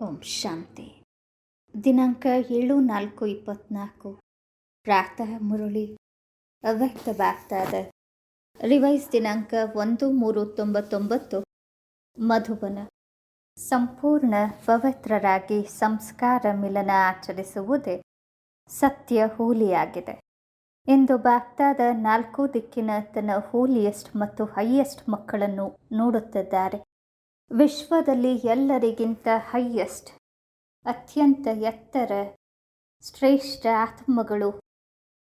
ಓಂ ಶಾಂತಿ. ದಿನಾಂಕ ಏಳು ನಾಲ್ಕು ಇಪ್ಪತ್ನಾಲ್ಕು. ಪ್ರಾತಃ ಮುರಳಿ. ಅವ್ಯಕ್ತ ಬಾಗ್ತಾದ ರಿವೈಸ್ ದಿನಾಂಕ ಒಂದು ಮೂರು ತೊಂಬತ್ತೊಂಬತ್ತು. ಮಧುಬನ. ಸಂಪೂರ್ಣ ಪವಿತ್ರರಾಗಿ ಸಂಸ್ಕಾರ ಮಿಲನ ಆಚರಿಸುವುದೇ ಸತ್ಯ ಹೋಲಿಯಾಗಿದೆ. ಎಂದು ಬಾಗ್ದಾದ ನಾಲ್ಕು ದಿಕ್ಕಿನ ತನ್ನ ಹೋಲಿಯೆಸ್ಟ್ ಮತ್ತು ಹೈಯೆಸ್ಟ್ ಮಕ್ಕಳನ್ನು ನೋಡುತ್ತಿದ್ದಾರೆ. ವಿಶ್ವದಲ್ಲಿ ಎಲ್ಲರಿಗಿಂತ ಹೈಯೆಸ್ಟ್, ಅತ್ಯಂತ ಎತ್ತರ, ಶ್ರೇಷ್ಠ ಆತ್ಮಗಳು.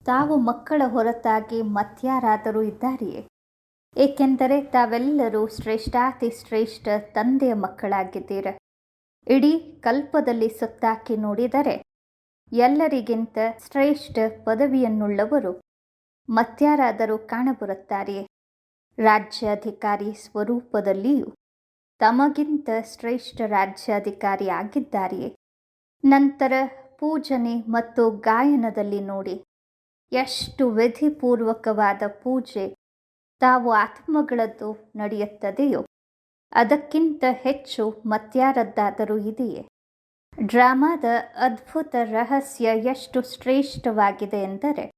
ತಾವು ಮಕ್ಕಳ ಹೊರತಾಗಿ ಮತ್ಯಾರಾದರೂ ಇದ್ದಾರೆಯೇ? ಏಕೆಂದರೆ ತಾವೆಲ್ಲರೂ ಶ್ರೇಷ್ಠಾತಿ ಶ್ರೇಷ್ಠ ತಂದೆಯ ಮಕ್ಕಳಾಗಿದ್ದೀರ. ಇಡೀ ಕಲ್ಪದಲ್ಲಿ ಸುತ್ತಾಕಿ ನೋಡಿದರೆ ಎಲ್ಲರಿಗಿಂತ ಶ್ರೇಷ್ಠ ಪದವಿಯನ್ನುಳ್ಳವರು ಮತ್ಯಾರಾದರೂ ಕಾಣಬರುತ್ತಾರೆಯೇ? ರಾಜ್ಯಾಧಿಕಾರಿ ಸ್ವರೂಪದಲ್ಲಿಯೂ ತಮಗಿಂತ ಶ್ರೇಷ್ಠ ರಾಜ್ಯಾಧಿಕಾರಿ ಆಗಿದ್ದಾರೆಯೇ ನಂತರ ಪೂಜನೆ ಮತ್ತು ಗಾಯನದಲ್ಲಿ ನೋಡಿ. ಎಷ್ಟು ವಿಧಿಪೂರ್ವಕವಾದ ಪೂಜೆ ತಾವು ಆತ್ಮಗಳದ್ದು ನಡೆಯುತ್ತದೆಯೋ? ಅದಕ್ಕಿಂತ ಹೆಚ್ಚು ಮತ್ಯಾರದ್ದಾದರೂ ಇದೆಯೇ? ಡ್ರಾಮಾದ ಅದ್ಭುತ ರಹಸ್ಯ ಎಷ್ಟು ಶ್ರೇಷ್ಠವಾಗಿದೆ ಎಂದರೆ,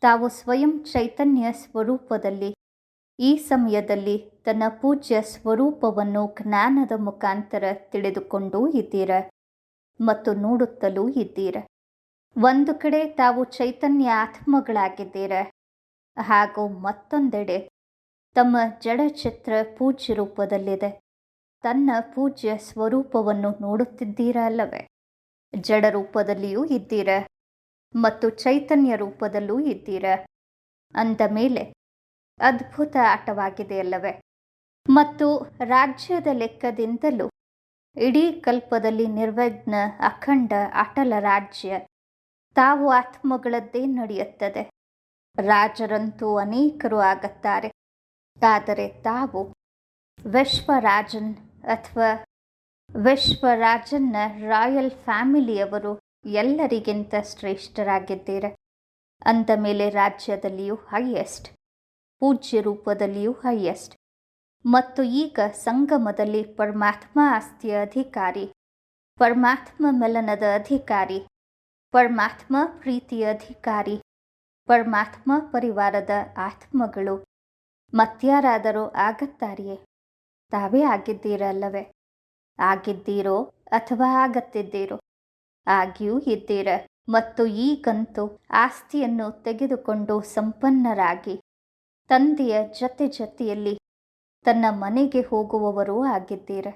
ತಾವು ಸ್ವಯಂ ಚೈತನ್ಯ ಸ್ವರೂಪದಲ್ಲಿ ಈ ಸಮಯದಲ್ಲಿ ತನ್ನ ಪೂಜ್ಯ ಸ್ವರೂಪವನ್ನು ಜ್ಞಾನದ ಮುಖಾಂತರ ತಿಳಿದುಕೊಂಡೂ ಇದ್ದೀರ ಮತ್ತು ನೋಡುತ್ತಲೂ ಇದ್ದೀರ. ಒಂದು ಕಡೆ ತಾವು ಚೈತನ್ಯ ಆತ್ಮಗಳಾಗಿದ್ದೀರ, ಹಾಗೂ ಮತ್ತೊಂದೆಡೆ ತಮ್ಮ ಜಡಚಿತ್ರ ಪೂಜ್ಯ ರೂಪದಲ್ಲಿದೆ. ತನ್ನ ಪೂಜ್ಯ ಸ್ವರೂಪವನ್ನು ನೋಡುತ್ತಿದ್ದೀರ ಅಲ್ಲವೇ ಜಡ ರೂಪದಲ್ಲಿಯೂ ಇದ್ದೀರ ಮತ್ತು ಚೈತನ್ಯ ರೂಪದಲ್ಲೂ ಇದ್ದೀರ. ಅಂದ ಮೇಲೆ ಅದ್ಭುತ ಆಟವಾಗಿದೆಯಲ್ಲವೇ ಮತ್ತು ರಾಜ್ಯದ ಲೆಕ್ಕದಿಂದಲೂ ಇಡೀ ಕಲ್ಪದಲ್ಲಿ ನಿರ್ವಿಘ್ನ, ಅಖಂಡ, ಅಟಲ ರಾಜ್ಯ ತಾವು ಆತ್ಮಗಳದ್ದೇ ನಡೆಯುತ್ತದೆ. ರಾಜರಂತೂ ಅನೇಕರು ಆಗುತ್ತಾರೆ. ಆದರೆ ತಾವು ವಿಶ್ವರಾಜನ್ ಅಥವಾ ವಿಶ್ವರಾಜನ್ನ ರಾಯಲ್ ಫ್ಯಾಮಿಲಿಯವರು ಎಲ್ಲರಿಗಿಂತ ಶ್ರೇಷ್ಠರಾಗಿದ್ದೀರ. ಅಂದ ಮೇಲೆ ರಾಜ್ಯದಲ್ಲಿಯೂ ಹೈಯೆಸ್ಟ್ ಪೂಜ್ಯ ರೂಪದಲ್ಲಿಯೂ ಹೈಯೆಸ್ಟ್. ಮತ್ತು ಈಗ ಸಂಗಮದಲ್ಲಿ ಪರಮಾತ್ಮ ಆಸ್ತಿಯ ಅಧಿಕಾರಿ, ಪರಮಾತ್ಮ ಮಲನದ ಅಧಿಕಾರಿ, ಪರಮಾತ್ಮ ಪ್ರೀತಿಯ ಅಧಿಕಾರಿ, ಪರಮಾತ್ಮ ಪರಿವಾರದ ಆತ್ಮಗಳು ಮತ್ಯಾರಾದರೂ ಆಗತ್ತಾರೆಯೇ? ತಾವೇ ಆಗಿದ್ದೀರಲ್ಲವೇ ಆಗಿದ್ದೀರೋ ಅಥವಾ ಆಗತ್ತಿದ್ದೀರೋ? ಆಗಿಯೂ ಇದ್ದೀರ ಮತ್ತು ಈಗಂತೂ ಆಸ್ತಿಯನ್ನು ತೆಗೆದುಕೊಂಡು ಸಂಪನ್ನರಾಗಿ ತಂದೆಯ ಜೊತೆ ಜೊತೆಯಲ್ಲಿ ತನ್ನ ಮನೆಗೆ ಹೋಗುವವರೂ ಆಗಿದ್ದೀರ.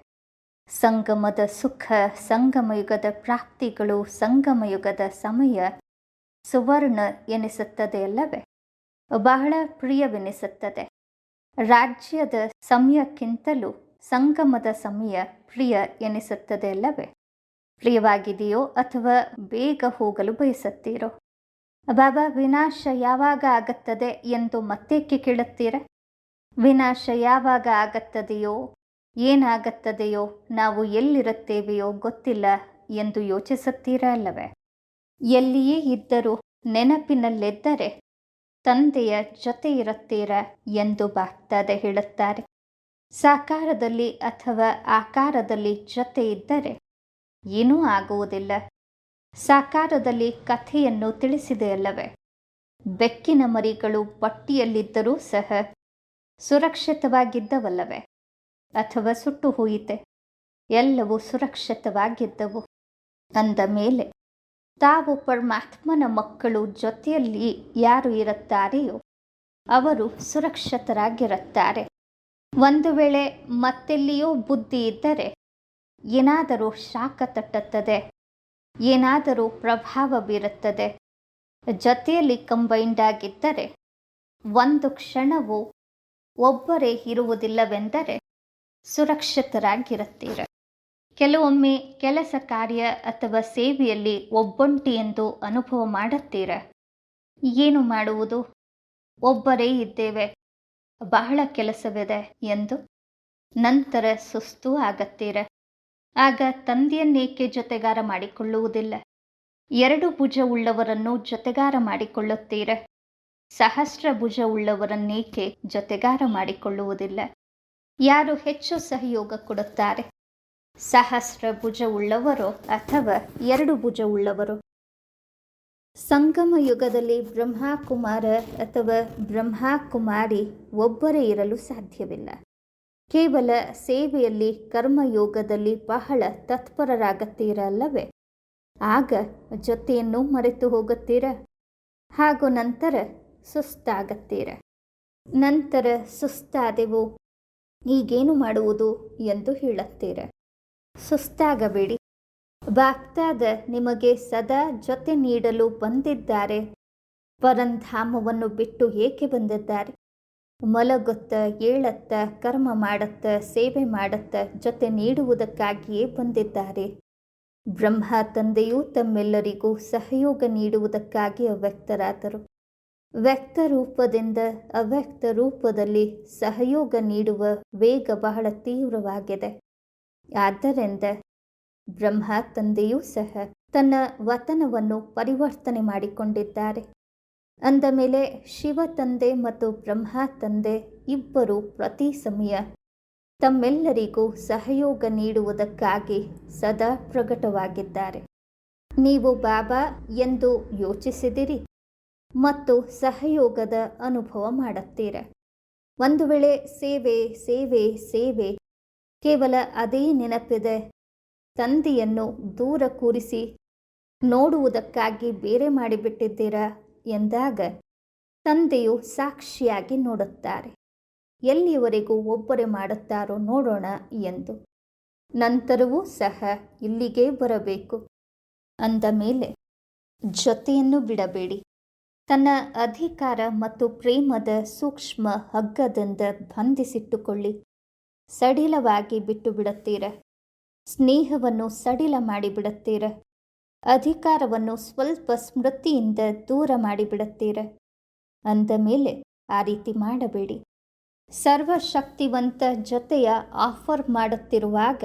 ಸಂಗಮದ ಸುಖ, ಸಂಗಮಯುಗದ ಪ್ರಾಪ್ತಿಗಳು, ಸಂಗಮಯುಗದ ಸಮಯ ಸುವರ್ಣ ಎನಿಸುತ್ತದೆ ಅಲ್ಲವೇ? ಬಹಳ ಪ್ರಿಯವೆನಿಸುತ್ತದೆ. ರಾಜ್ಯದ ಸಮಯಕ್ಕಿಂತಲೂ ಸಂಗಮದ ಸಮಯ ಪ್ರಿಯ ಎನಿಸುತ್ತದೆ ಅಲ್ಲವೇ? ಪ್ರಿಯವಾಗಿದೆಯೋ ಅಥವಾ ಬೇಗ ಹೋಗಲು ಬಯಸುತ್ತೀರೋ? ಬಾಬಾ, ವಿನಾಶ ಯಾವಾಗ ಆಗುತ್ತದೆ ಎಂದು ಮತ್ತೇಕೆ ಕೇಳುತ್ತೀರ? ವಿನಾಶ ಯಾವಾಗ ಆಗುತ್ತದೆಯೋ, ಏನಾಗುತ್ತದೆಯೋ, ನಾವು ಎಲ್ಲಿರುತ್ತೇವೆಯೋ ಗೊತ್ತಿಲ್ಲ ಎಂದು ಯೋಚಿಸುತ್ತೀರಾ ಅಲ್ಲವೇ? ಎಲ್ಲಿಯೇ ಇದ್ದರೂ ನೆನಪಿನಲ್ಲೆದ್ದರೆ ತಂದೆಯ ಜೊತೆ ಇರುತ್ತೀರ ಎಂದು ಬಾಗ್ದಾದ ಹೇಳುತ್ತಾರೆ. ಸಾಕಾರದಲ್ಲಿ ಅಥವಾ ಆಕಾರದಲ್ಲಿ ಜೊತೆ ಇದ್ದರೆ ಏನೂ ಆಗುವುದಿಲ್ಲ. ಸಾಕಾರದಲ್ಲಿ ಕಥೆಯನ್ನು ತಿಳಿಸಿದೆಯಲ್ಲವೇ? ಬೆಕ್ಕಿನ ಮರಿಗಳು ಪಟ್ಟಿಯಲ್ಲಿದ್ದರೂ ಸಹ ಸುರಕ್ಷಿತವಾಗಿದ್ದವಲ್ಲವೇ? ಅಥವಾ ಸುಟ್ಟು ಹೋಯಿತೆ? ಎಲ್ಲವೂ ಸುರಕ್ಷಿತವಾಗಿದ್ದವು. ಅಂದ ಮೇಲೆ, ತಾವು ಪರಮಾತ್ಮನ ಮಕ್ಕಳು ಜೊತೆಯಲ್ಲಿ ಯಾರು ಇರುತ್ತಾರೆಯೋ ಅವರು ಸುರಕ್ಷಿತರಾಗಿರುತ್ತಾರೆ. ಒಂದು ವೇಳೆ ಮತ್ತೆಲ್ಲಿಯೋ ಬುದ್ಧಿ ಇದ್ದರೆ ಏನಾದರೂ ಶಾಖ ತಟ್ಟುತ್ತದೆ. ಏನಾದರೂ ಪ್ರಭಾವ ಬೀರುತ್ತದೆ. ಜೊತೆಯಲ್ಲಿ ಕಂಬೈಂಡ್ ಆಗಿದ್ದರೆ ಒಂದು ಕ್ಷಣವು ಒಬ್ಬರೇ ಇರುವುದಿಲ್ಲವೆಂದರೆ ಸುರಕ್ಷಿತರಾಗಿರುತ್ತೀರ. ಕೆಲವೊಮ್ಮೆ ಕೆಲಸ ಕಾರ್ಯ ಅಥವಾ ಸೇವೆಯಲ್ಲಿ ಒಬ್ಬೊಂಟಿ ಎಂದು ಅನುಭವ ಮಾಡುತ್ತೀರ? ಏನು ಮಾಡುವುದು? ಒಬ್ಬರೇ ಇದ್ದೇವೆ. ಬಹಳ ಕೆಲಸವಿದೆ ಎಂದು ನಂತರ ಸುಸ್ತು ಆಗತ್ತೀರ. ಆಗ ತಂದೆಯನ್ನೇಕೆ ಜೊತೆಗಾರ ಮಾಡಿಕೊಳ್ಳುವುದಿಲ್ಲ? ಎರಡು ಭುಜ ಉಳ್ಳವರನ್ನು ಜೊತೆಗಾರ ಮಾಡಿಕೊಳ್ಳುತ್ತೀರ? ಸಹಸ್ರ ಭುಜ ಉಳ್ಳವರನ್ನೇಕೆ ಜೊತೆಗಾರ ಮಾಡಿಕೊಳ್ಳುವುದಿಲ್ಲ? ಯಾರು ಹೆಚ್ಚು ಸಹಯೋಗ ಕೊಡುತ್ತಾರೆ? ಸಹಸ್ರ ಭುಜವುಳ್ಳವರು ಅಥವಾ ಎರಡು ಭುಜವುಳ್ಳವರು? ಸಂಗಮ ಯುಗದಲ್ಲಿ ಬ್ರಹ್ಮಕುಮಾರ ಅಥವಾ ಬ್ರಹ್ಮಕುಮಾರಿ ಒಬ್ಬರೇ ಇರಲು ಸಾಧ್ಯವಿಲ್ಲ. ಕೇವಲ ಸೇವೆಯಲ್ಲಿ ಕರ್ಮಯೋಗದಲ್ಲಿ ಬಹಳ ತತ್ಪರರಾಗುತ್ತೀರಲ್ಲವೇ? ಆಗ ಜೊತೆಯನ್ನು ಮರೆತು ಹೋಗುತ್ತೀರ? ಹಾಗೂ ನಂತರ ಸುಸ್ತಾಗತ್ತೀರ? ನಂತರ ಸುಸ್ತಾದೆವು. ಈಗೇನು ಮಾಡುವುದು ಎಂದು ಹೇಳುತ್ತೀರ? ಸುಸ್ತಾಗಬೇಡಿ. ಬಾಗ್ದಾದ ನಿಮಗೆ ಸದಾ ಜೊತೆ ನೀಡಲು ಬಂದಿದ್ದಾರೆ. ಪರಂಧಾಮವನ್ನು ಬಿಟ್ಟು ಏಕೆ ಬಂದಿದ್ದಾರೆ? ಮಲಗುತ್ತ, ಏಳತ್ತ, ಕರ್ಮ ಮಾಡತ್ತ, ಸೇವೆ ಮಾಡತ್ತ ಜೊತೆ ನೀಡುವುದಕ್ಕಾಗಿಯೇ ಬಂದಿದ್ದಾರೆ. ಬ್ರಹ್ಮ ತಂದೆಯು ತಮ್ಮೆಲ್ಲರಿಗೂ ಸಹಯೋಗ ನೀಡುವುದಕ್ಕಾಗಿ ಅವ್ಯಕ್ತರಾದರು. ವ್ಯಕ್ತ ರೂಪದಿಂದ ಅವ್ಯಕ್ತ ರೂಪದಲ್ಲಿ ಸಹಯೋಗ ನೀಡುವ ವೇಗ ಬಹಳ ತೀವ್ರವಾಗಿದೆ. ಆದ್ದರಿಂದ ಬ್ರಹ್ಮ ತಂದೆಯೂ ಸಹ ತನ್ನ ವತನವನ್ನು ಪರಿವರ್ತನೆ ಮಾಡಿಕೊಂಡಿದ್ದಾರೆ. ಅಂದ ಮೇಲೆ ಶಿವ ತಂದೆ ಮತ್ತು ಬ್ರಹ್ಮ ತಂದೆ ಇಬ್ಬರು ಪ್ರತಿ ಸಮಯ ತಮ್ಮೆಲ್ಲರಿಗೂ ಸಹಯೋಗ ನೀಡುವುದಕ್ಕಾಗಿ ಸದಾ ಪ್ರಕಟವಾಗಿದ್ದಾರೆ. ನೀವು ಬಾಬಾ ಎಂದು ಯೋಚಿಸಿದಿರಿ ಮತ್ತು ಸಹಯೋಗದ ಅನುಭವ ಮಾಡುತ್ತೀರ? ಒಂದು ವೇಳೆ ಸೇವೆ ಸೇವೆ ಸೇವೆ ಕೇವಲ ಅದೇ ನೆನಪಿದೆ. ತಂದೆಯನ್ನು ದೂರ ಕೂರಿಸಿ ನೋಡುವುದಕ್ಕಾಗಿ ಬೇರೆ ಮಾಡಿಬಿಟ್ಟಿದ್ದೀರಾ? ಎಂದಾಗ ತಂದೆಯು ಸಾಕ್ಷಿಯಾಗಿ ನೋಡುತ್ತಾರೆ. ಎಲ್ಲಿಯವರೆಗೂ ಒಬ್ಬರೇ ಮಾಡುತ್ತಾರೋ ನೋಡೋಣ ಎಂದು. ನಂತರವೂ ಸಹ ಇಲ್ಲಿಗೆ ಬರಬೇಕು. ಅಂದ ಮೇಲೆ, ಜೊತೆಯನ್ನು ಬಿಡಬೇಡಿ. ತನ್ನ ಅಧಿಕಾರ ಮತ್ತು ಪ್ರೇಮದ ಸೂಕ್ಷ್ಮ ಹಗ್ಗದಿಂದ ಬಂಧಿಸಿಟ್ಟುಕೊಳ್ಳಿ. ಸಡಿಲವಾಗಿ ಬಿಟ್ಟು ಬಿಡುತ್ತೀರ ಸ್ನೇಹವನ್ನು ಸಡಿಲ ಮಾಡಿಬಿಡುತ್ತೀರ. ಅಧಿಕಾರವನ್ನು ಸ್ವಲ್ಪ ಸ್ಮೃತಿಯಿಂದ ದೂರ ಮಾಡಿಬಿಡುತ್ತೀರ? ಅಂದ ಮೇಲೆ ಆ ರೀತಿ ಮಾಡಬೇಡಿ. ಸರ್ವಶಕ್ತಿವಂತ ಜೊತೆಯ ಆಫರ್ ಮಾಡುತ್ತಿರುವಾಗ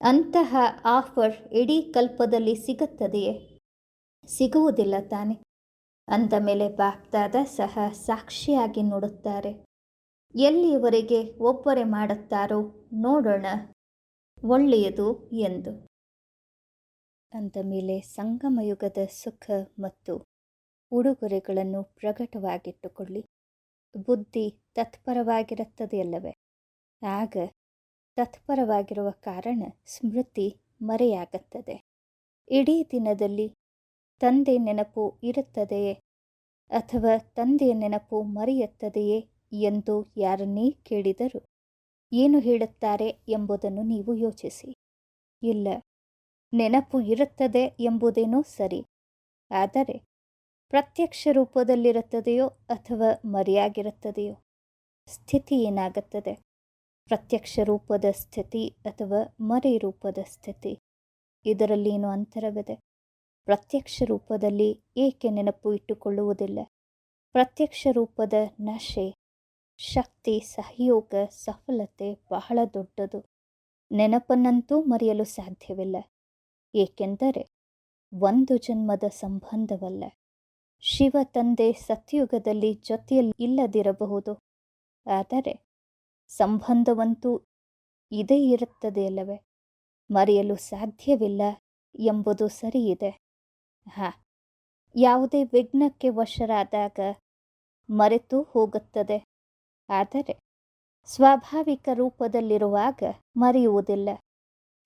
ಅಂತಹ ಆಫರ್ ಇಡೀ ಕಲ್ಪದಲ್ಲಿ ಸಿಗುತ್ತದೆಯೇ? ಸಿಗುವುದಿಲ್ಲ ತಾನೆ. ಅಂದ ಮೇಲೆ ಬಾಪ್ದಾದ ಸಹ ಸಾಕ್ಷಿಯಾಗಿ ನೋಡುತ್ತಾರೆ. ಎಲ್ಲಿಯವರೆಗೆ ಒಬ್ಬರೇ ಮಾಡುತ್ತಾರೋ ನೋಡೋಣ. ಒಳ್ಳೆಯದು ಎಂದು. ಅಂದ ಮೇಲೆ ಸಂಗಮಯುಗದ ಸುಖ ಮತ್ತು ಉಡುಗೊರೆಗಳನ್ನು ಪ್ರಕಟವಾಗಿಟ್ಟುಕೊಳ್ಳಿ. ಬುದ್ಧಿ ತತ್ಪರವಾಗಿರುತ್ತದೆಯಲ್ಲವೇ ಆಗ ತತ್ಪರವಾಗಿರುವ ಕಾರಣ ಸ್ಮೃತಿ ಮರೆಯಾಗುತ್ತದೆ. ಇಡೀ ದಿನದಲ್ಲಿ ತಂದೆ ನೆನಪು ಇರುತ್ತದೆಯೇ? ಅಥವಾ ತಂದೆಯ ನೆನಪು ಮರೆಯುತ್ತದೆಯೇ ಎಂದು ಯಾರನ್ನೇ ಕೇಳಿದರು ಏನು ಹೇಳುತ್ತಾರೆ ಎಂಬುದನ್ನು ನೀವು ಯೋಚಿಸಿ. ಇಲ್ಲ. ನೆನಪು ಇರುತ್ತದೆ ಎಂಬುದೇನೋ ಸರಿ. ಆದರೆ ಪ್ರತ್ಯಕ್ಷ ರೂಪದಲ್ಲಿರುತ್ತದೆಯೋ ಅಥವಾ ಮರೆಯಾಗಿರುತ್ತದೆಯೋ ಸ್ಥಿತಿ ಏನಾಗುತ್ತದೆ? ಪ್ರತ್ಯಕ್ಷ ರೂಪದ ಸ್ಥಿತಿ ಅಥವಾ ಮರೆ ರೂಪದ ಸ್ಥಿತಿ? ಇದರಲ್ಲಿ ಏನು ಅಂತರವಿದೆ? ಪ್ರತ್ಯಕ್ಷ ರೂಪದಲ್ಲಿ ಏಕೆ ನೆನಪು ಇಟ್ಟುಕೊಳ್ಳುವುದಿಲ್ಲ? ಪ್ರತ್ಯಕ್ಷ ರೂಪದ ನಶೆ, ಶಕ್ತಿ, ಸಹಯೋಗ, ಸಫಲತೆ ಬಹಳ ದೊಡ್ಡದು. ನೆನಪನ್ನಂತೂ ಮರೆಯಲು ಸಾಧ್ಯವಿಲ್ಲ. ಏಕೆಂದರೆ ಒಂದು ಜನ್ಮದ ಸಂಬಂಧವಲ್ಲ. ಶಿವ ತಂದೆ ಸತ್ಯುಗದಲ್ಲಿ ಜೊತೆಯಲ್ಲಿ ಇಲ್ಲದಿರಬಹುದು. ಆದರೆ ಸಂಬಂಧವಂತೂ ಇದೇ ಇರುತ್ತದೆಯಲ್ಲವೇ ಮರೆಯಲು ಸಾಧ್ಯವಿಲ್ಲ ಎಂಬುದು ಸರಿಯಿದೆ. ಹಾ, ಯಾವುದೇ ವಿಘ್ನಕ್ಕೆ ವಶರಾದಾಗ ಮರೆತು ಹೋಗುತ್ತದೆ. ಆದರೆ ಸ್ವಾಭಾವಿಕ ರೂಪದಲ್ಲಿರುವಾಗ ಮರೆಯುವುದಿಲ್ಲ.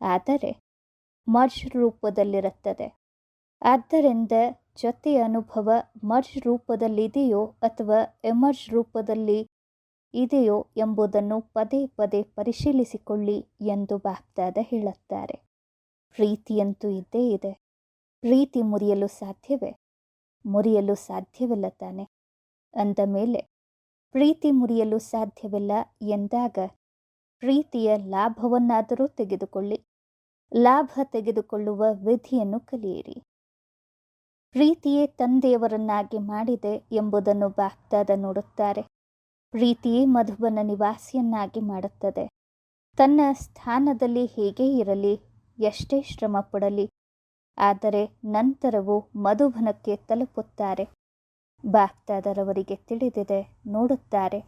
ಆದರೆ ಮರ್ಜ್ ರೂಪದಲ್ಲಿರುತ್ತದೆ ಆದ್ದರಿಂದ ಜೊತೆ ಅನುಭವ ಮರ್ಜ್ ರೂಪದಲ್ಲಿದೆಯೋ ಅಥವಾ ಎಮರ್ಜ್ ರೂಪದಲ್ಲಿ ಇದೆಯೋ ಎಂಬುದನ್ನು ಪದೇ ಪದೇ ಪರಿಶೀಲಿಸಿಕೊಳ್ಳಿ ಎಂದು ಬಾಪ್ದಾದ ಹೇಳುತ್ತಾರೆ. ಪ್ರೀತಿಯಂತೂ ಇದ್ದೇ ಇದೆ. ಪ್ರೀತಿ ಮುರಿಯಲು ಸಾಧ್ಯವೇ? ಮುರಿಯಲು ಸಾಧ್ಯವಿಲ್ಲ ತಾನೆ. ಅಂದ ಮೇಲೆ, ಪ್ರೀತಿ ಮುರಿಯಲು ಸಾಧ್ಯವಿಲ್ಲ ಎಂದಾಗ ಪ್ರೀತಿಯ ಲಾಭವನ್ನಾದರೂ ತೆಗೆದುಕೊಳ್ಳಿ. ಲಾಭ ತೆಗೆದುಕೊಳ್ಳುವ ವಿಧಿಯನ್ನು ಕಲಿಯಿರಿ. ಪ್ರೀತಿಯೇ ತಂದೆಯವರನ್ನಾಗಿ ಮಾಡಿದೆ ಎಂಬುದನ್ನು ಬಾಗ್ದಾದ ನೋಡುತ್ತಾರೆ. ಪ್ರೀತಿಯೇ ಮಧುಬನ ನಿವಾಸಿಯನ್ನಾಗಿ ಮಾಡುತ್ತದೆ. ತನ್ನ ಸ್ಥಾನದಲ್ಲಿ ಹೇಗೆ ಇರಲಿ, ಎಷ್ಟೇ ಶ್ರಮ ಪಡಲಿ ಆದರೆ ನಂತರವೂ ಮಧುಬನಕ್ಕೆ ತಲುಪುತ್ತಾರೆ. ಬಾಗ್ದಾದರವರಿಗೆ ತಿಳಿದಿದೆ, ನೋಡುತ್ತಾರೆ.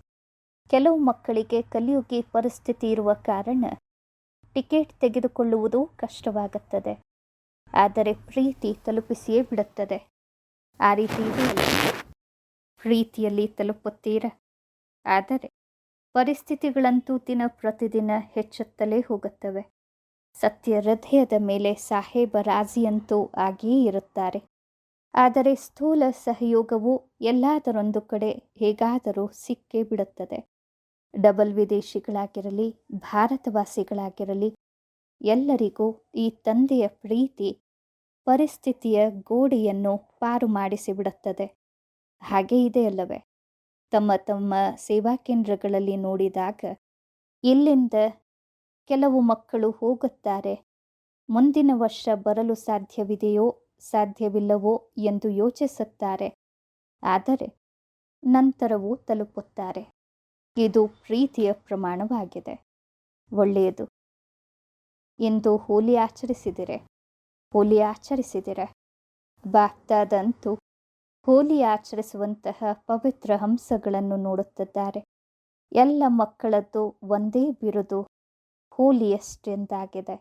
ಕೆಲವು ಮಕ್ಕಳಿಗೆ ಕಲಿಯುಗಿ ಪರಿಸ್ಥಿತಿ ಇರುವ ಕಾರಣ ಟಿಕೆಟ್ ತೆಗೆದುಕೊಳ್ಳುವುದು ಕಷ್ಟವಾಗುತ್ತದೆ. ಆದರೆ ಪ್ರೀತಿ ತಲುಪಿಸಿಯೇ ಬಿಡುತ್ತದೆ. ಆ ರೀತಿ ಪ್ರೀತಿಯಲ್ಲಿ ತಲುಪುತ್ತೀರ? ಆದರೆ ಪರಿಸ್ಥಿತಿಗಳಂತೂ ದಿನ ಪ್ರತಿದಿನ ಹೆಚ್ಚುತ್ತಲೇ ಹೋಗುತ್ತವೆ. ಸತ್ಯ ಹೃದಯದ ಮೇಲೆ ಸಾಹೇಬ ರಾಜಿಯಂತೂ ಆಗಿಯೇ ಇರುತ್ತಾರೆ. ಆದರೆ ಸ್ಥೂಲ ಸಹಯೋಗವು ಎಲ್ಲಾದರೊಂದು ಕಡೆ ಹೇಗಾದರೂ ಸಿಕ್ಕೇ ಬಿಡುತ್ತದೆ. ಡಬಲ್ ವಿದೇಶಿಗಳಾಗಿರಲಿ, ಭಾರತವಾಸಿಗಳಾಗಿರಲಿ, ಎಲ್ಲರಿಗೂ ಈ ತಂದೆಯ ಪ್ರೀತಿ, ಪರಿಸ್ಥಿತಿಯ ಗೋಡೆಯನ್ನು ಪಾರು ಮಾಡಿಸಿಬಿಡುತ್ತದೆ. ಹಾಗೆ ಇದೆಯಲ್ಲವೇ ತಮ್ಮ ತಮ್ಮ ಸೇವಾ ಕೇಂದ್ರಗಳಲ್ಲಿ ನೋಡಿದಾಗ ಇಲ್ಲಿಂದ ಕೆಲವು ಮಕ್ಕಳು ಹೋಗುತ್ತಾರೆ. ಮುಂದಿನ ವರ್ಷ ಬರಲು ಸಾಧ್ಯವಿದೆಯೋ, ಸಾಧ್ಯವಿಲ್ಲವೋ ಎಂದು ಯೋಚಿಸುತ್ತಾರೆ. ಆದರೆ ನಂತರವೂ ತಲುಪುತ್ತಾರೆ. ಇದು ಪ್ರೀತಿಯ ಪ್ರಮಾಣವಾಗಿದೆ. ಒಳ್ಳೆಯದು. ಎಂದು ಹೋಲಿ ಆಚರಿಸಿದಿರೆ. ಹೋಲಿ ಆಚರಿಸಿದಿರೆ. ಬಾಕ್ತಾದಂತೂ ಹೋಲಿ ಆಚರಿಸುವಂತಹ ಪವಿತ್ರ ಹಂಸಗಳನ್ನು ನೋಡುತ್ತಿದ್ದಾರೆ. ಎಲ್ಲ ಮಕ್ಕಳದ್ದು ಒಂದೇ ಬಿರುದು ಹೋಲಿಯಷ್ಟೆಂದಾಗಿದೆ.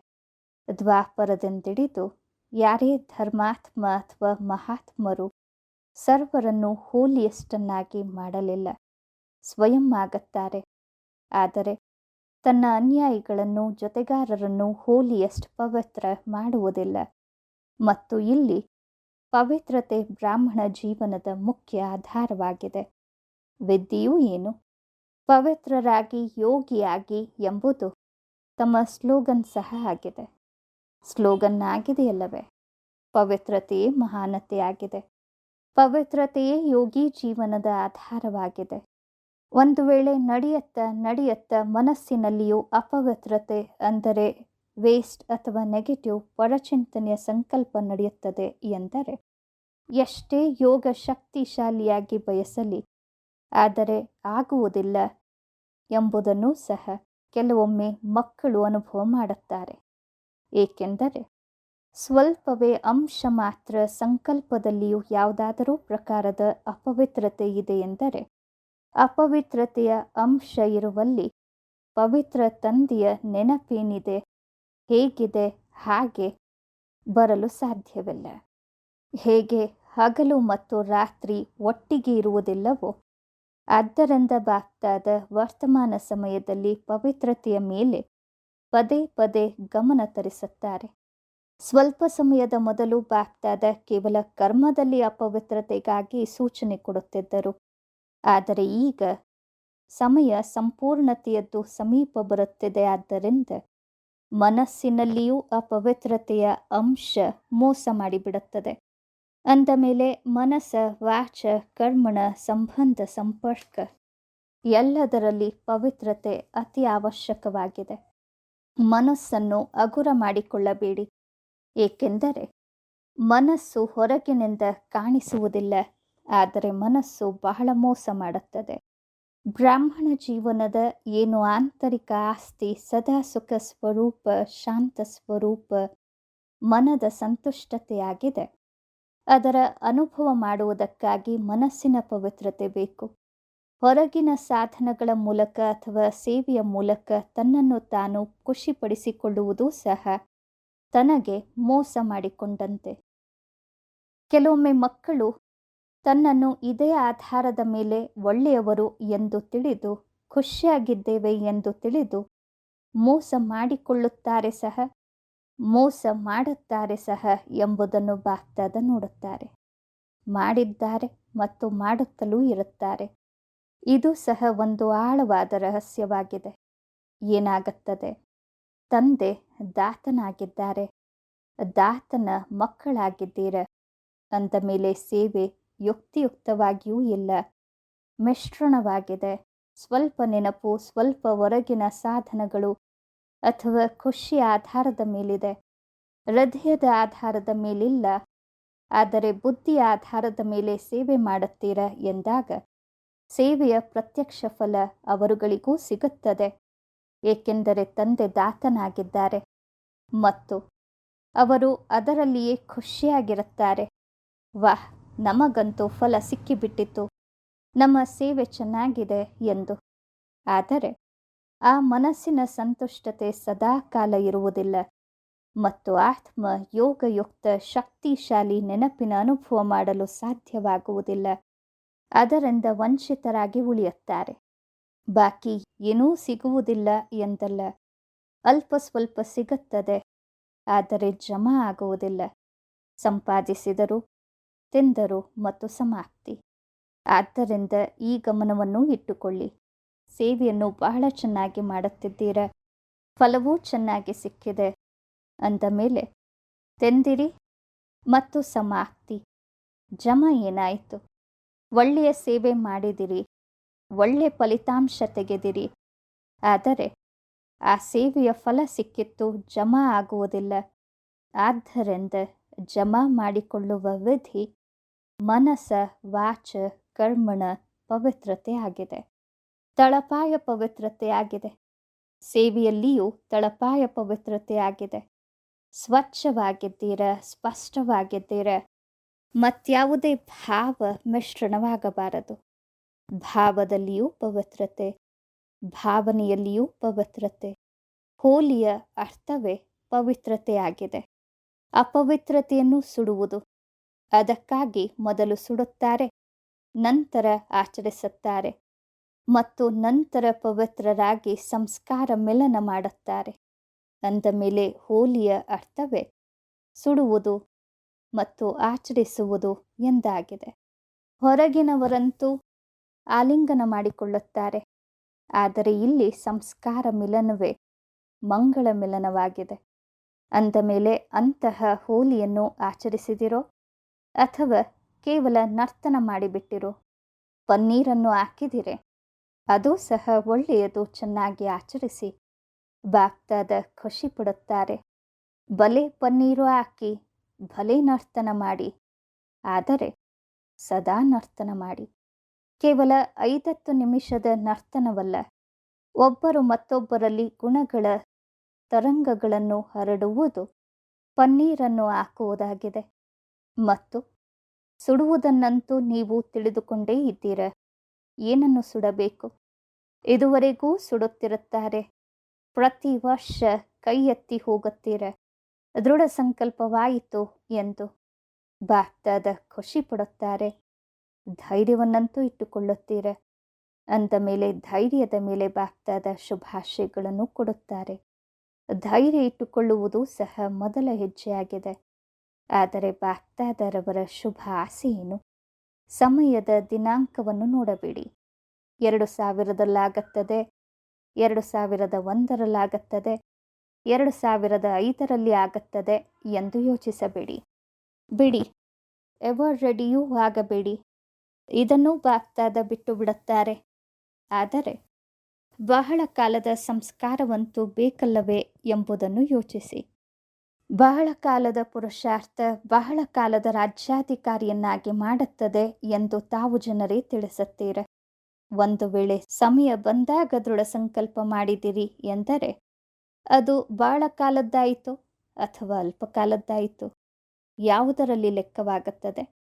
ದ್ವಾಪರದಿಂದಿಡಿದು ಯಾರೇ ಧರ್ಮಾತ್ಮ ಅಥವಾ ಮಹಾತ್ಮರು ಸರ್ವರನ್ನು ಹೋಲಿಯಷ್ಟನ್ನಾಗಿ ಮಾಡಲಿಲ್ಲ. ಸ್ವಯಂ ಆಗುತ್ತಾರೆ. ಆದರೆ ತನ್ನ ಅನ್ಯಾಯಿಗಳನ್ನು ಜೊತೆಗಾರರನ್ನು ಹೋಲಿಯಷ್ಟು ಪವಿತ್ರ ಮಾಡುವುದಿಲ್ಲ. ಮತ್ತು ಇಲ್ಲಿ ಪವಿತ್ರತೆ ಬ್ರಾಹ್ಮಣ ಜೀವನದ ಮುಖ್ಯ ಆಧಾರವಾಗಿದೆ. ವಿದ್ಯೆಯೂ ಏನು? ಪವಿತ್ರರಾಗಿ ಯೋಗಿಯಾಗಿ ಎಂಬುದು ತಮ್ಮ ಸ್ಲೋಗನ್ ಸಹ ಆಗಿದೆ. ಸ್ಲೋಗನ್ ಆಗಿದೆಯಲ್ಲವೇ? ಪವಿತ್ರತೆಯೇ ಮಹಾನತೆಯಾಗಿದೆ ಪವಿತ್ರತೆಯೇ ಯೋಗಿ ಜೀವನದ ಆಧಾರವಾಗಿದೆ. ಒಂದು ವೇಳೆ ನಡೆಯತ್ತ ನಡೆಯತ್ತ ಮನಸ್ಸಿನಲ್ಲಿಯೂ ಅಪವಿತ್ರತೆ ಅಂದರೆ ವೇಸ್ಟ್ ಅಥವಾ ನೆಗೆಟಿವ್ ಪರಚಿಂತನೆಯ ಸಂಕಲ್ಪ ನಡೆಯುತ್ತದೆ ಎಂದರೆ, ಎಷ್ಟೇ ಯೋಗ ಶಕ್ತಿಶಾಲಿಯಾಗಿ ಬಯಸಲಿ, ಆದರೆ ಆಗುವುದಿಲ್ಲ ಎಂಬುದನ್ನು ಸಹ ಕೆಲವೊಮ್ಮೆ ಮಕ್ಕಳು ಅನುಭವ ಮಾಡುತ್ತಾರೆ. ಏಕೆಂದರೆ, ಸ್ವಲ್ಪವೇ ಅಂಶ ಮಾತ್ರ ಸಂಕಲ್ಪದಲ್ಲಿಯೂ ಯಾವುದಾದರೂ ಪ್ರಕಾರದ ಅಪವಿತ್ರತೆ ಇದೆ ಎಂದರೆ ಅಪವಿತ್ರತೆಯ ಅಂಶ ಇರುವಲ್ಲಿ ಪವಿತ್ರ ತಂದೆಯ ನೆನಪೇನಿದೆ. ಹೇಗಿದೆ? ಹಾಗೆ ಬರಲು ಸಾಧ್ಯವಿಲ್ಲ. ಹೇಗೆ ಹಗಲು ಮತ್ತು ರಾತ್ರಿ ಒಟ್ಟಿಗೆ ಇರುವುದಿಲ್ಲವೋ, ಆದ್ದರಿಂದ ಬಾಕ್ತಾದ ವರ್ತಮಾನ ಸಮಯದಲ್ಲಿ ಪವಿತ್ರತೆಯ ಮೇಲೆ ಪದೇ ಪದೇ ಗಮನ ತರಿಸುತ್ತಾರೆ. ಸ್ವಲ್ಪ ಸಮಯದ ಮೊದಲು ಬಾಕ್ತಾದ ಕೇವಲ ಕರ್ಮದಲ್ಲಿ ಅಪವಿತ್ರತೆಗಾಗಿ ಸೂಚನೆ ಕೊಡುತ್ತಿದ್ದರು. ಆದರೆ ಈಗ ಸಮಯ ಸಂಪೂರ್ಣತೆಯದ್ದು ಸಮೀಪ ಬರುತ್ತಿದೆ. ಆದ್ದರಿಂದ ಮನಸ್ಸಿನಲ್ಲಿಯೂ ಅಪವಿತ್ರತೆಯ ಅಂಶ ಮೋಸ ಮಾಡಿಬಿಡುತ್ತದೆ. ಅಂದ ಮೇಲೆ ಮನಸ್ಸ, ವಾಚ, ಕರ್ಮಣ, ಸಂಬಂಧ, ಸಂಪರ್ಕ ಎಲ್ಲದರಲ್ಲಿ ಪವಿತ್ರತೆ ಅತಿ ಅವಶ್ಯಕವಾಗಿದೆ. ಮನಸ್ಸನ್ನು ಅಗುರ ಮಾಡಿಕೊಳ್ಳಬೇಡಿ. ಏಕೆಂದರೆ ಮನಸ್ಸು ಹೊರಗಿನಿಂದ ಕಾಣಿಸುವುದಿಲ್ಲ. ಆದರೆ ಮನಸ್ಸು ಬಹಳ ಮೋಸ ಮಾಡುತ್ತದೆ. ಬ್ರಾಹ್ಮಣ ಜೀವನದ ಏನು ಆಂತರಿಕ ಆಸ್ತಿ, ಸದಾ ಸುಖ ಸ್ವರೂಪ, ಶಾಂತ ಸ್ವರೂಪ, ಮನದ ಸಂತುಷ್ಟತೆಯಾಗಿದೆ. ಅದರ ಅನುಭವ ಮಾಡುವುದಕ್ಕಾಗಿ ಮನಸ್ಸಿನ ಪವಿತ್ರತೆ ಬೇಕು. ಹೊರಗಿನ ಸಾಧನಗಳ ಮೂಲಕ ಅಥವಾ ಸೇವೆಯ ಮೂಲಕ ತನ್ನನ್ನು ತಾನು ಖುಷಿಪಡಿಸಿಕೊಳ್ಳುವುದೂ ಸಹ ತನಗೆ ಮೋಸ ಮಾಡಿಕೊಂಡಂತೆ. ಕೆಲವೊಮ್ಮೆ ಮಕ್ಕಳು ತನ್ನನ್ನು ಇದೇ ಆಧಾರದ ಮೇಲೆ ಒಳ್ಳೆಯವರು ಎಂದು ತಿಳಿದು ಖುಷಿಯಾಗಿದ್ದೇವೆ ಎಂದು ತಿಳಿದು ಮೋಸ ಮಾಡಿಕೊಳ್ಳುತ್ತಾರೆ ಸಹ, ಮೋಸ ಮಾಡುತ್ತಾರೆ ಸಹ ಎಂಬುದನ್ನು ಬಾಗ್ದಾದ ನೋಡುತ್ತಾರೆ. ಮಾಡಿದ್ದಾರೆ ಮತ್ತು ಮಾಡುತ್ತಲೂ ಇರುತ್ತಾರೆ. ಇದು ಸಹ ಒಂದು ಆಳವಾದ ರಹಸ್ಯವಾಗಿದೆ. ಏನಾಗುತ್ತದೆ? ತಂದೆ ದಾತನಾಗಿದ್ದಾರೆ. ದಾತನ ಮಕ್ಕಳಾಗಿದ್ದೀರ. ಅಂದ ಮೇಲೆ ಸೇವೆ ಯುಕ್ತಿಯುಕ್ತವಾಗಿಯೂ ಇಲ್ಲ. ಮಿಶ್ರಣವಾಗಿದೆ. ಸ್ವಲ್ಪ ನೆನಪು, ಸ್ವಲ್ಪ ಹೊರಗಿನ ಸಾಧನಗಳು ಅಥವಾ ಖುಷಿ ಆಧಾರದ ಮೇಲಿದೆ. ಹೃದಯದ ಆಧಾರದ ಮೇಲಿಲ್ಲ. ಆದರೆ ಬುದ್ಧಿಯ ಆಧಾರದ ಮೇಲೆ ಸೇವೆ ಮಾಡುತ್ತೀರ ಎಂದಾಗ ಸೇವೆಯ ಪ್ರತ್ಯಕ್ಷ ಫಲ ಅವರುಗಳಿಗೂ ಸಿಗುತ್ತದೆ. ಏಕೆಂದರೆ ತಂದೆ ದಾತನಾಗಿದ್ದಾರೆ. ಮತ್ತು ಅವರು ಅದರಲ್ಲಿಯೇ ಖುಷಿಯಾಗಿರುತ್ತಾರೆ. ವಾಹ್! ನಮಗಂತೂ ಫಲ ಸಿಕ್ಕಿಬಿಟ್ಟಿತ್ತು. ನಮ್ಮ ಸೇವೆ ಚೆನ್ನಾಗಿದೆ ಎಂದು. ಆದರೆ ಆ ಮನಸ್ಸಿನ ಸಂತುಷ್ಟತೆ ಸದಾ ಕಾಲ ಇರುವುದಿಲ್ಲ. ಮತ್ತು ಆತ್ಮ ಯೋಗಯುಕ್ತ, ಶಕ್ತಿಶಾಲಿ ನೆನಪಿನ ಅನುಭವ ಮಾಡಲು ಸಾಧ್ಯವಾಗುವುದಿಲ್ಲ. ಅದರಿಂದ ವಂಚಿತರಾಗಿ ಉಳಿಯುತ್ತಾರೆ. ಬಾಕಿ ಏನೂ ಸಿಗುವುದಿಲ್ಲ ಎಂದಲ್ಲ. ಅಲ್ಪ ಸ್ವಲ್ಪ ಸಿಗುತ್ತದೆ. ಆದರೆ ಜಮಾ ಆಗುವುದಿಲ್ಲ. ಸಂಪಾದಿಸಿದರು ತಿಂದರು ಮತ್ತು ಸಮಾಪ್ತಿ. ಆದ್ದರಿಂದ ಈ ಗಮನವನ್ನು ಇಟ್ಟುಕೊಳ್ಳಿ. ಸೇವೆಯನ್ನು ಬಹಳ ಚೆನ್ನಾಗಿ ಮಾಡುತ್ತಿದ್ದೀರ. ಫಲವೂ ಚೆನ್ನಾಗಿ ಸಿಕ್ಕಿದೆ. ಅಂದ ಮೇಲೆ, ತೆಂದಿರಿ ಮತ್ತು ಸಮಾಪ್ತಿ. ಜಮ ಏನಾಯಿತು? ಒಳ್ಳೆಯ ಸೇವೆ ಮಾಡಿದಿರಿ. ಒಳ್ಳೆಯ ಫಲಿತಾಂಶ ತೆಗೆದಿರಿ. ಆದರೆ ಆ ಸೇವೆಯ ಫಲ ಸಿಕ್ಕಿತ್ತು ಜಮ ಆಗುವುದಿಲ್ಲ. ಆದ್ದರಿಂದ ಜಮಾ ಮಾಡಿಕೊಳ್ಳುವ ವಿಧಿ ಮನಸ, ವಾಚ, ಕರ್ಮಣ, ಪವಿತ್ರತೆ ಆಗಿದೆ. ತಳಪಾಯ ಪವಿತ್ರತೆ ಆಗಿದೆ. ಸೇವೆಯಲ್ಲಿಯೂ ತಳಪಾಯ ಪವಿತ್ರತೆ ಆಗಿದೆ. ಸ್ವಚ್ಛವಾಗಿದ್ದೀರ, ಸ್ಪಷ್ಟವಾಗಿದ್ದೀರ. ಮತ್ಯಾವುದೇ ಭಾವ ಮಿಶ್ರಣವಾಗಬಾರದು. ಭಾವದಲ್ಲಿಯೂ ಪವಿತ್ರತೆ, ಭಾವನೆಯಲ್ಲಿಯೂ ಪವಿತ್ರತೆ. ಹೋಲಿಯ ಅರ್ಥವೇ ಪವಿತ್ರತೆಯಾಗಿದೆ ಅಪವಿತ್ರತೆಯನ್ನು ಸುಡುವುದು. ಅದಕ್ಕಾಗಿ ಮೊದಲು ಸುಡುತ್ತಾರೆ, ನಂತರ ಆಚರಿಸುತ್ತಾರೆ ಮತ್ತು ನಂತರ ಪವಿತ್ರರಾಗಿ ಸಂಸ್ಕಾರ ಮಿಲನ ಮಾಡುತ್ತಾರೆ. ಅಂದ ಮೇಲೆ ಹೋಲಿಯ ಅರ್ಥವೇ, ಸುಡುವುದು ಮತ್ತು ಆಚರಿಸುವುದು ಎಂದಾಗಿದೆ. ಹೊರಗಿನವರಂತೂ ಆಲಿಂಗನ ಮಾಡಿಕೊಳ್ಳುತ್ತಾರೆ, ಆದರೆ ಇಲ್ಲಿ ಸಂಸ್ಕಾರ ಮಿಲನವೇ, ಮಂಗಳ ಮಿಲನವಾಗಿದೆ. ಅಂದ ಮೇಲೆ ಅಂತಹ ಹೋಲಿಯನ್ನು ಆಚರಿಸಿದಿರೋ? ಅಥವಾ ಕೇವಲ ನರ್ತನ ಮಾಡಿಬಿಟ್ಟಿರೋ? ಪನ್ನೀರನ್ನು ಹಾಕಿದಿರೆ? ಅದು ಸಹ ಒಳ್ಳೆಯದು ಚೆನ್ನಾಗಿ ಆಚರಿಸಿ. ಬಾಗ್ದಾದ ಖುಷಿ ಪಡುತ್ತಾರೆ. ಬಲೆ ಪನ್ನೀರು ಹಾಕಿ, ಭಲೆ ನರ್ತನ ಮಾಡಿ. ಆದರೆ ಸದಾ ನರ್ತನ ಮಾಡಿ. ಕೇವಲ ಐದತ್ತು ನಿಮಿಷದ ನರ್ತನವಲ್ಲ, ಒಬ್ಬರು ಮತ್ತೊಬ್ಬರಲ್ಲಿ ಗುಣಗಳ ತರಂಗಗಳನ್ನು ಹರಡುವುದು ಪನ್ನೀರನ್ನು ಹಾಕುವುದಾಗಿದೆ. ಮತ್ತು ಸುಡುವುದನ್ನಂತೂ ನೀವು ತಿಳಿದುಕೊಂಡೇ ಇದ್ದೀರ. ಏನನ್ನು ಸುಡಬೇಕು? ಇದುವರೆಗೂ ಸುಡುತ್ತಿರುತ್ತಾರೆ. ಪ್ರತಿ ವರ್ಷ ಕೈ ಎತ್ತಿ ಹೋಗುತ್ತೀರ. ದೃಢ ಸಂಕಲ್ಪವಾಯಿತು ಎಂದು ಬಾಗ್ದಾದ ಖುಷಿ ಪಡುತ್ತಾರೆ. ಧೈರ್ಯವನ್ನಂತೂ ಇಟ್ಟುಕೊಳ್ಳುತ್ತೀರ. ಅಂದ ಮೇಲೆ ಧೈರ್ಯದ ಮೇಲೆ ಬಾಗ್ದಾದ ಶುಭಾಶಯಗಳನ್ನು ಕೊಡುತ್ತಾರೆ. ಧೈರ್ಯ ಇಟ್ಟುಕೊಳ್ಳುವುದು ಸಹ ಮೊದಲ ಹೆಜ್ಜೆಯಾಗಿದೆ. ಆದರೆ ಬಾಗ್ದಾದರವರ ಶುಭ ಆಸೆಯೇನು ಸಮಯದ ದಿನಾಂಕವನ್ನು ನೋಡಬೇಡಿ. ಎರಡು ಸಾವಿರದಲ್ಲಾಗುತ್ತದೆ, ಎರಡು ಸಾವಿರದ ಒಂದರಲ್ಲಾಗುತ್ತದೆ ಎರಡು ಸಾವಿರದ ಐದರಲ್ಲಿ ಆಗುತ್ತದೆ ಎಂದು ಯೋಚಿಸಬೇಡಿ. ಬಿಡಿ, ಎವರ್ ರೆಡಿಯೂ ಆಗಬೇಡಿ. ಇದನ್ನು ಬಾಗ್ದಾದ ಬಿಟ್ಟು ಬಿಡುತ್ತಾರೆ. ಆದರೆ ಬಹಳ ಕಾಲದ ಸಂಸ್ಕಾರವಂತೂ ಬೇಕಲ್ಲವೇ ಎಂಬುದನ್ನು ಯೋಚಿಸಿ. ಬಹಳ ಕಾಲದ ಪುರುಷಾರ್ಥ ಬಹಳ ಕಾಲದ ರಾಜ್ಯಾಧಿಕಾರಿಯನ್ನಾಗಿ ಮಾಡುತ್ತದೆ ಎಂದು ತಾವು ಜನರೇ ತಿಳಿಸುತ್ತೀರ. ಒಂದು ವೇಳೆ ಸಮಯ ಬಂದಾಗ ದೃಢ ಸಂಕಲ್ಪ ಮಾಡಿದಿರಿ ಎಂದರೆ, ಅದು ಬಹಳ ಕಾಲದ್ದಾಯಿತು ಅಥವಾ ಅಲ್ಪಕಾಲದ್ದಾಯಿತು ಯಾವುದರಲ್ಲಿ ಲೆಕ್ಕವಾಗುತ್ತದೆ?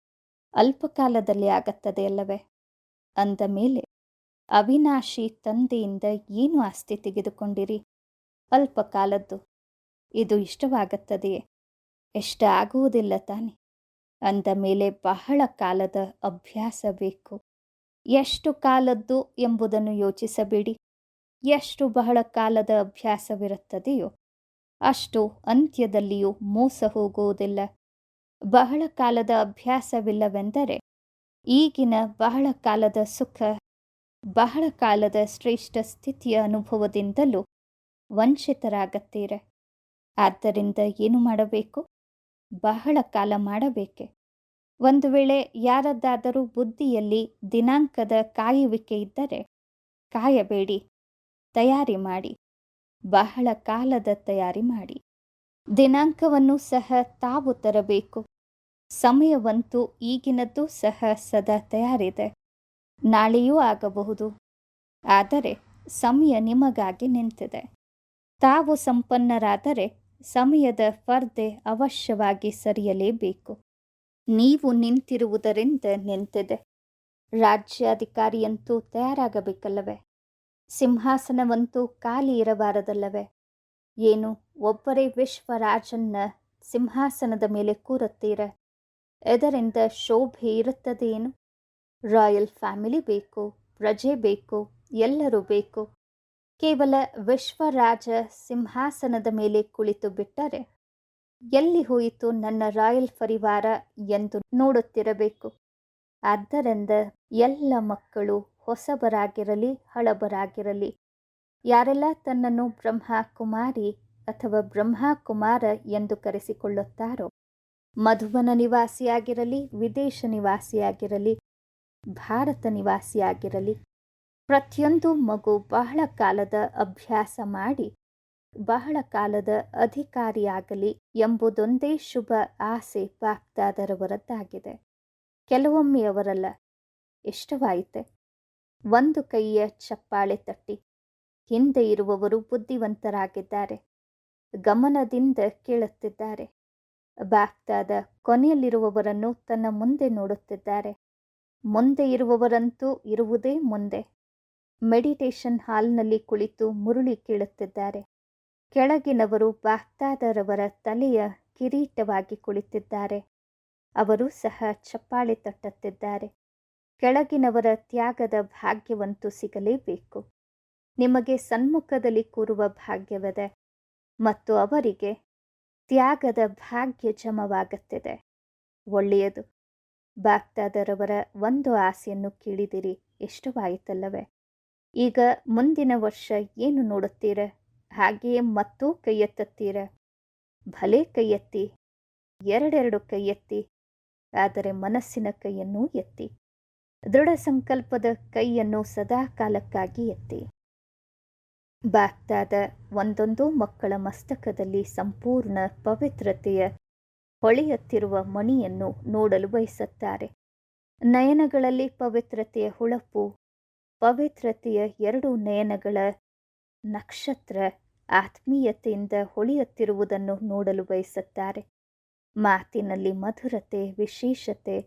ಅಲ್ಪಕಾಲದಲ್ಲಿ ಆಗುತ್ತದೆ ಅಲ್ಲವೇ? ಅಂದ ಮೇಲೆ ಅವಿನಾಶಿ ತಂದೆಯಿಂದ ಏನು ಆಸ್ತಿ ತೆಗೆದುಕೊಂಡಿರಿ? ಅಲ್ಪ ಕಾಲದ್ದು. ಇದು ಇಷ್ಟವಾಗುತ್ತದೆಯೇ? ಇಷ್ಟ ಆಗುವುದಿಲ್ಲ ತಾನೆ. ಅಂದ ಮೇಲೆ ಬಹಳ ಕಾಲದ ಅಭ್ಯಾಸ ಬೇಕು. ಎಷ್ಟು ಕಾಲದ್ದು ಎಂಬುದನ್ನು ಯೋಚಿಸಬೇಡಿ. ಎಷ್ಟು ಬಹಳ ಕಾಲದ ಅಭ್ಯಾಸವಿರುತ್ತದೆಯೋ, ಅಷ್ಟು ಅಂತ್ಯದಲ್ಲಿಯೂ ಮೋಸ ಹೋಗುವುದಿಲ್ಲ. ಬಹಳ ಕಾಲದ ಅಭ್ಯಾಸವಿಲ್ಲವೆಂದರೆ, ಈಗಿನ ಬಹಳ ಕಾಲದ ಸುಖ ಬಹಳ ಕಾಲದ ಶ್ರೇಷ್ಠ ಸ್ಥಿತಿಯ ಅನುಭವದಿಂದಲೂ ವಂಚಿತರಾಗತ್ತೀರ. ಆದ್ದರಿಂದ ಏನು ಮಾಡಬೇಕು? ಬಹಳ ಕಾಲ ಮಾಡಬೇಕೆ? ಒಂದು ವೇಳೆ ಯಾರದ್ದಾದರೂ ಬುದ್ಧಿಯಲ್ಲಿ ದಿನಾಂಕದ ಕಾಯುವಿಕೆ ಇದ್ದರೆ ಕಾಯಬೇಡಿ, ತಯಾರಿ ಮಾಡಿ, ಬಹಳ ಕಾಲದ ತಯಾರಿ ಮಾಡಿ. ದಿನಾಂಕವನ್ನು ಸಹ ತಾವು ತರಬೇಕು. ಸಮಯವಂತೂ ಈಗಿನದ್ದು ಸಹ ಸದಾ ತಯಾರಿದೆ. ನಾಳೆಯೂ ಆಗಬಹುದು. ಆದರೆ ಸಮಯ ನಿಮಗಾಗಿ ನಿಂತಿದೆ. ತಾವು ಸಂಪನ್ನರಾದರೆ ಸಮಯದ ಸ್ಪರ್ಧೆ ಅವಶ್ಯವಾಗಿ ಸರಿಯಲೇಬೇಕು. ನೀವು ನಿಂತಿರುವುದರಿಂದ ನಿಂತಿದೆ. ರಾಜ್ಯಾಧಿಕಾರಿಯಂತೂ ತಯಾರಾಗಬೇಕಲ್ಲವೇ? ಸಿಂಹಾಸನವಂತೂ ಖಾಲಿ ಇರಬಾರದಲ್ಲವೇ? ಏನು ಒಬ್ಬರೇ ವಿಶ್ವರಾಜನ್ನ ಸಿಂಹಾಸನದ ಮೇಲೆ ಕೂರುತ್ತೀರ? ಇದರಿಂದ ಶೋಭೆ ಇರುತ್ತದೇನು ರಾಯಲ್ ಫ್ಯಾಮಿಲಿ ಬೇಕು, ಪ್ರಜೆ ಬೇಕು, ಎಲ್ಲರೂ ಬೇಕು. ಕೇವಲ ವಿಶ್ವರಾಜ ಸಿಂಹಾಸನದ ಮೇಲೆ ಕುಳಿತು ಬಿಟ್ಟರೆ ಎಲ್ಲಿ ಹೋಯಿತು ನನ್ನ ರಾಯಲ್ ಪರಿವಾರ ಎಂದು ನೋಡುತ್ತಿರಬೇಕು. ಆದ್ದರಿಂದ ಎಲ್ಲ ಮಕ್ಕಳು ಹೊಸಬರಾಗಿರಲಿ, ಹಳಬರಾಗಿರಲಿ, ಯಾರೆಲ್ಲ ತನ್ನನ್ನು ಬ್ರಹ್ಮ ಕುಮಾರಿ ಅಥವಾ ಬ್ರಹ್ಮ ಕುಮಾರ ಎಂದು ಕರೆಸಿಕೊಳ್ಳುತ್ತಾರೋ, ಮಧುವನ ನಿವಾಸಿಯಾಗಿರಲಿ, ವಿದೇಶ ನಿವಾಸಿಯಾಗಿರಲಿ ಭಾರತ ನಿವಾಸಿಯಾಗಿರಲಿ. ಪ್ರತಿಯೊಂದು ಮಗು ಬಹಳ ಕಾಲದ ಅಭ್ಯಾಸ ಮಾಡಿ, ಬಹಳ ಕಾಲದ ಅಧಿಕಾರಿಯಾಗಲಿ ಎಂಬುದೊಂದೇ ಶುಭ ಆಸೆ ಬಾಗ್ದಾದರವರದ್ದಾಗಿದೆ ಕೆಲವೊಮ್ಮೆ ಅವರಲ್ಲ, ಇಷ್ಟವಾಯಿತೆ. ಒಂದು ಕೈಯ ಚಪ್ಪಾಳೆ ತಟ್ಟಿ, ಹಿಂದೆ ಇರುವವರು ಬುದ್ಧಿವಂತರಾಗಿದ್ದಾರೆ, ಗಮನದಿಂದ ಕೇಳುತ್ತಿದ್ದಾರೆ. ಬಾಕ್ತಾದ ಕೊನೆಯಲ್ಲಿರುವವರನ್ನು ತನ್ನ ಮುಂದೆ ನೋಡುತ್ತಿದ್ದಾರೆ. ಮುಂದೆ ಇರುವವರಂತೂ ಇರುವುದೇ ಮುಂದೆ. ಮೆಡಿಟೇಷನ್ ಹಾಲ್ನಲ್ಲಿ ಕುಳಿತು ಮುರುಳಿ ಕೇಳುತ್ತಿದ್ದಾರೆ. ಕೆಳಗಿನವರು ಬಾಗ್ದಾದರವರ ತಲೆಯ ಕಿರೀಟವಾಗಿ ಕುಳಿತಿದ್ದಾರೆ. ಅವರು ಸಹ ಚಪ್ಪಾಳೆ ತಟ್ಟುತ್ತಿದ್ದಾರೆ. ಕೆಳಗಿನವರ ತ್ಯಾಗದ ಭಾಗ್ಯವಂತೂ ಸಿಗಲೇಬೇಕು. ನಿಮಗೆ ಸನ್ಮುಖದಲ್ಲಿ ಕೂರುವ ಭಾಗ್ಯವಿದೆ ಮತ್ತು ಅವರಿಗೆ ತ್ಯಾಗದ ಭಾಗ್ಯ ಜಮವಾಗುತ್ತಿದೆ. ಒಳ್ಳೆಯದು. ಬಾಗ್ದಾದರವರ ಒಂದು ಆಸೆಯನ್ನು ಕೇಳಿದಿರಿ, ಇಷ್ಟವಾಯಿತಲ್ಲವೇ? ಈಗ ಮುಂದಿನ ವರ್ಷ ಏನು ನೋಡುತ್ತೀರ? ಹಾಗೆಯೇ ಮತ್ತೂ ಕೈ ಎತ್ತುತ್ತೀರ ಭಲೆ ಕೈ ಎತ್ತಿ ಎರಡೆರಡು ಕೈ ಎತ್ತಿ ಆದರೆ ಮನಸ್ಸಿನ ಕೈಯನ್ನು ಎತ್ತಿ, ದೃಢ ಸಂಕಲ್ಪದ ಕೈಯನ್ನು ಸದಾ ಕಾಲಕ್ಕಾಗಿ ಎತ್ತಿ. ಬಾಗ್ದಾದ ಒಂದೊಂದು ಮಕ್ಕಳ ಮಸ್ತಕದಲ್ಲಿ ಸಂಪೂರ್ಣ ಪವಿತ್ರತೆಯ ಹೊಳೆಯುತ್ತಿರುವ ಮಣಿಯನ್ನು ನೋಡಲು ಬಯಸುತ್ತಾರೆ. ನಯನಗಳಲ್ಲಿ ಪವಿತ್ರತೆಯ ಹುಳಪು, ಪವಿತ್ರತೆಯ ಎರಡು ನಯನಗಳ ನಕ್ಷತ್ರ ಆತ್ಮೀಯತೆಯಿಂದ ಹೊಳೆಯುತ್ತಿರುವುದನ್ನು ನೋಡಲು ಬಯಸುತ್ತಾರೆ. ಮಾತಿನಲ್ಲಿ ಮಧುರತೆ, ವಿಶೇಷತೆ,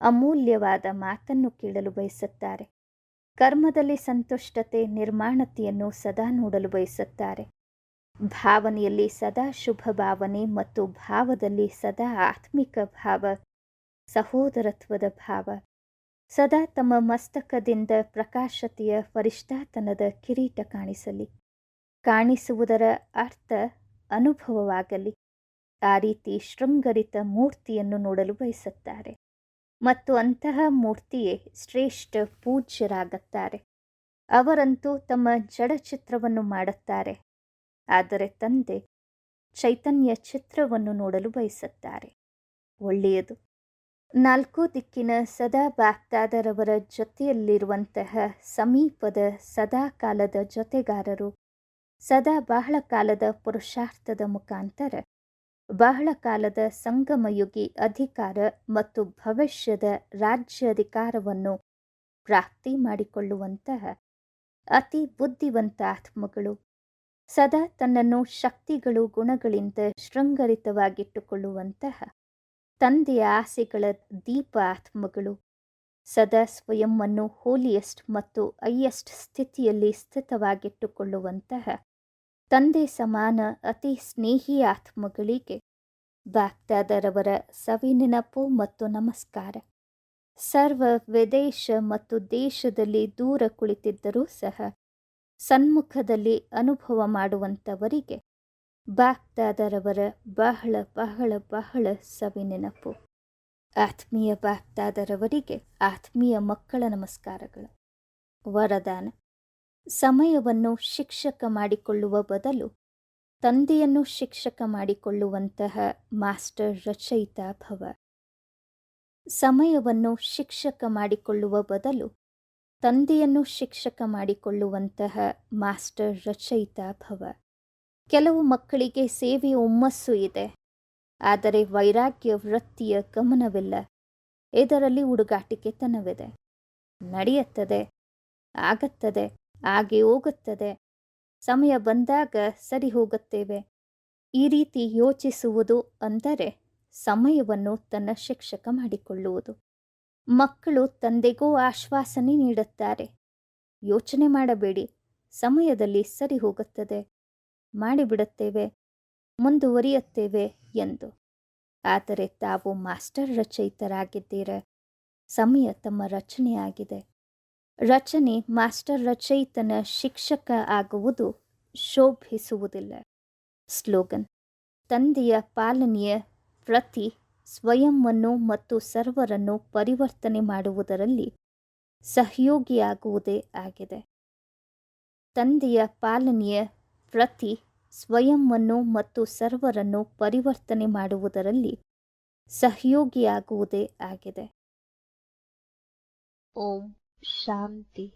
ಅಮೂಲ್ಯವಾದ ಮಾತನ್ನು ಕೇಳಲು ಬಯಸುತ್ತಾರೆ. ಕರ್ಮದಲ್ಲಿ ಸಂತುಷ್ಟತೆ, ನಿರ್ಮಾಣತೆಯನ್ನು ಸದಾ ನೋಡಲು ಬಯಸುತ್ತಾರೆ. ಭಾವನೆಯಲ್ಲಿ ಸದಾ ಶುಭ ಭಾವನೆ ಮತ್ತು ಭಾವದಲ್ಲಿ ಸದಾ ಆತ್ಮಿಕ ಭಾವ, ಸಹೋದರತ್ವದ ಭಾವ. ಸದಾ ತಮ್ಮ ಮಸ್ತಕದಿಂದ ಪ್ರಕಾಶತೆಯ ಪರಿಷ್ಠಾತನದ ಕಿರೀಟ ಕಾಣಿಸಲಿ. ಕಾಣಿಸುವುದರ ಅರ್ಥ ಅನುಭವವಾಗಲಿ. ಆ ರೀತಿ ಶೃಂಗರಿತ ಮೂರ್ತಿಯನ್ನು ನೋಡಲು ಬಯಸುತ್ತಾರೆ. ಮತ್ತು ಅಂತಹ ಮೂರ್ತಿಯೇ ಶ್ರೇಷ್ಠ ಪೂಜ್ಯರಾಗುತ್ತಾರೆ. ಅವರಂತೂ ತಮ್ಮ ಜಡಚಿತ್ರವನ್ನು ಮಾಡುತ್ತಾರೆ. ಆದರೆ ತಂದೆ ಚೈತನ್ಯ ಚಿತ್ರವನ್ನು ನೋಡಲು ಬಯಸುತ್ತಾರೆ. ಒಳ್ಳೆಯದು. ನಾಲ್ಕು ದಿಕ್ಕಿನ ಸದಾ ಬಾಗ್ದಾದರವರ ಜೊತೆಯಲ್ಲಿರುವಂತಹ ಸಮೀಪದ ಸದಾ ಕಾಲದ ಜೊತೆಗಾರರು, ಸದಾ ಬಹಳ ಕಾಲದ ಪುರುಷಾರ್ಥದ ಮುಖಾಂತರ, ಬಹಳ ಕಾಲದ ಸಂಗಮಯುಗಿ ಅಧಿಕಾರ ಮತ್ತು ಭವಿಷ್ಯದ ರಾಜ್ಯ ಅಧಿಕಾರವನ್ನು ಪ್ರಾಪ್ತಿ ಮಾಡಿಕೊಳ್ಳುವಂತಹ ಅತಿ ಬುದ್ಧಿವಂತ ಆತ್ಮಗಳು. ಸದಾ ತನ್ನನ್ನು ಶಕ್ತಿಗಳು ಗುಣಗಳಿಂದ ಶೃಂಗರಿತವಾಗಿಟ್ಟುಕೊಳ್ಳುವಂತಹ ತಂದೆಯ ಆಸೆಗಳ ದೀಪ ಆತ್ಮಗಳು. ಸದಾ ಸ್ವಯಂವನ್ನು ಹೋಲಿಯಸ್ಟ್ ಮತ್ತು ಐಯೆಸ್ಟ್ ಸ್ಥಿತಿಯಲ್ಲಿ ಸ್ಥಿತವಾಗಿಟ್ಟುಕೊಳ್ಳುವಂತಹ ತಂದೆ ಸಮಾನ ಅತಿ ಸ್ನೇಹಿ ಆತ್ಮಗಳಿಗೆ ಬಾಗ್ದಾದರವರ ಸವಿನೆನಪು ಮತ್ತು ನಮಸ್ಕಾರ. ಸರ್ವ ವಿದೇಶ ಮತ್ತು ದೇಶದಲ್ಲಿ ದೂರ ಕುಳಿತಿದ್ದರೂ ಸಹ ಸನ್ಮುಖದಲ್ಲಿ ಅನುಭವ ಮಾಡುವಂಥವರಿಗೆ ಬಾಗ್ದಾದರವರ ಬಹಳ ಬಹಳ ಬಹಳ ಸವಿನೆನಪು. ಆತ್ಮೀಯ ಬಾಗ್ದಾದರವರಿಗೆ ಆತ್ಮೀಯ ಮಕ್ಕಳ ನಮಸ್ಕಾರಗಳು. ವರದಾನ. ಸಮಯವನ್ನು ಶಿಕ್ಷಕ ಮಾಡಿಕೊಳ್ಳುವ ಬದಲು ತಂದೆಯನ್ನು ಶಿಕ್ಷಕ ಮಾಡಿಕೊಳ್ಳುವಂತಹ ಮಾಸ್ಟರ್ ರಚಯಿತಾ ಭವ. ಸಮಯವನ್ನು ಶಿಕ್ಷಕ ಮಾಡಿಕೊಳ್ಳುವ ಬದಲು ತಂದೆಯನ್ನು ಶಿಕ್ಷಕ ಮಾಡಿಕೊಳ್ಳುವಂತಹ ಮಾಸ್ಟರ್ ರಚಯಿತ ಭವ. ಕೆಲವು ಮಕ್ಕಳಿಗೆ ಸೇವೆ ಹುಮ್ಮಸ್ಸು ಇದೆ. ಆದರೆ ವೈರಾಗ್ಯ ವೃತ್ತಿಯ ಗಮನವಿಲ್ಲ. ಇದರಲ್ಲಿ ಹುಡುಗಾಟಿಕೆತನವಿದೆ ನಡೆಯುತ್ತದೆ, ಆಗತ್ತದೆ, ಹಾಗೆ ಹೋಗುತ್ತದೆ. ಸಮಯ ಬಂದಾಗ ಸರಿ ಹೋಗುತ್ತೇವೆ. ಈ ರೀತಿ ಯೋಚಿಸುವುದು ಅಂದರೆ ಸಮಯವನ್ನು ತನ್ನ ಶಿಕ್ಷಕ ಮಾಡಿಕೊಳ್ಳುವುದು. ಮಕ್ಕಳು ತಂದೆಗೂ ಆಶ್ವಾಸನೆ ನೀಡುತ್ತಾರೆ. ಯೋಚನೆ ಮಾಡಬೇಡಿ. ಸಮಯದಲ್ಲಿ ಸರಿ ಹೋಗುತ್ತದೆ. ಮಾಡಿಬಿಡುತ್ತೇವೆ. ಮುಂದುವರಿಯುತ್ತೇವೆ ಎಂದು. ಆದರೆ ತಾವು ಮಾಸ್ಟರ್ ರಚಯಿತರಾಗಿದ್ದೀರೆ? ಸಮಯ ತಮ್ಮ ರಚನೆಯಾಗಿದೆ. ರಚನೆ ಮಾಸ್ಟರ್ ರಚಯಿತನ ಶಿಕ್ಷಕ ಆಗುವುದು ಶೋಭಿಸುವುದಿಲ್ಲ. ಸ್ಲೋಗನ್, ತಂದೆಯ ಪಾಲನೆಯ ಪ್ರತಿ ಸ್ವಯಂವನ್ನು ಮತ್ತು ಸರ್ವರನ್ನು ಪರಿವರ್ತನೆ ಮಾಡುವುದರಲ್ಲಿ ಸಹಯೋಗಿಯಾಗುವುದೇ ಆಗಿದೆ. ತಂದೆಯ ಪಾಲನೆಯ ಪ್ರತಿ ಸ್ವಯಂವನ್ನು ಮತ್ತು ಸರ್ವರನ್ನು ಪರಿವರ್ತನೆ ಮಾಡುವುದರಲ್ಲಿ ಸಹಯೋಗಿಯಾಗುವುದೇ ಆಗಿದೆ. ಓಂ ಶಾಂತಿ.